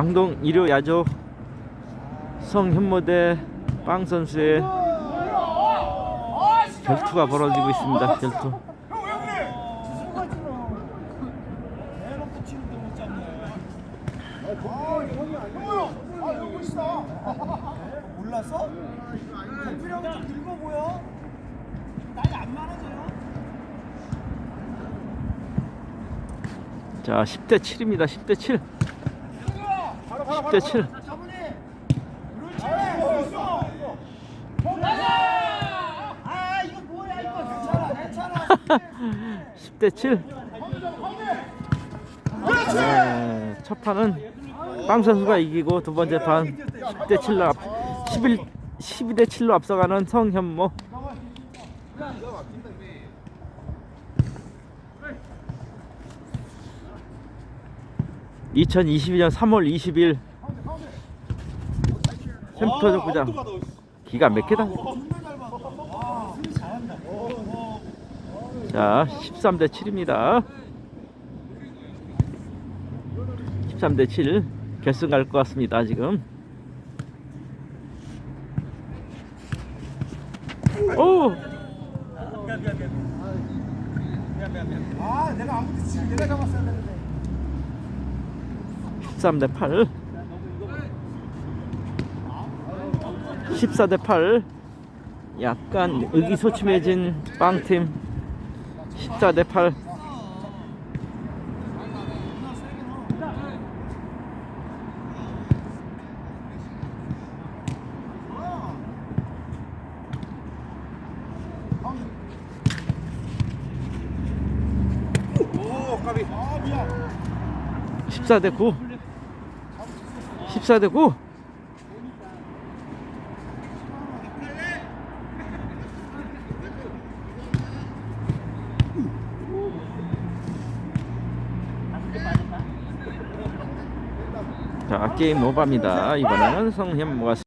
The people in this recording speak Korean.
강동 일요 야조 성현모 대 빵 선수의 결투가 벌어지고 있습니다. 결투. 대놓고 치는데 못 잡네. 몰랐어? 대필이 형이 좀 늙어 보여? 나이 안 많아져요? 자, 10대 7입니다. 10대 7. 10대 7. 아 이거 뭐야 이거 괜찮아 괜찮아 10대 7. 네, 첫 판은 빵 선수가 이기고 두 번째 판 10대 7로 앞 11 12대 7로 앞서가는 성현모. (2022년 3월 20일) 샘터 족구장. 기가 막히다. 자 13대 7입니다. 13대 7 결승 갈 것 같습니다 지금. 오! 아 내가 지금 내가 잡았어야 되는데 13 대 8 14 대 8 약간 의기소침해진 빵팀. 14 대 8오 까비 아 미안 14대 9 14대 9 자 게임 오버입니다. 이번에는 성현모가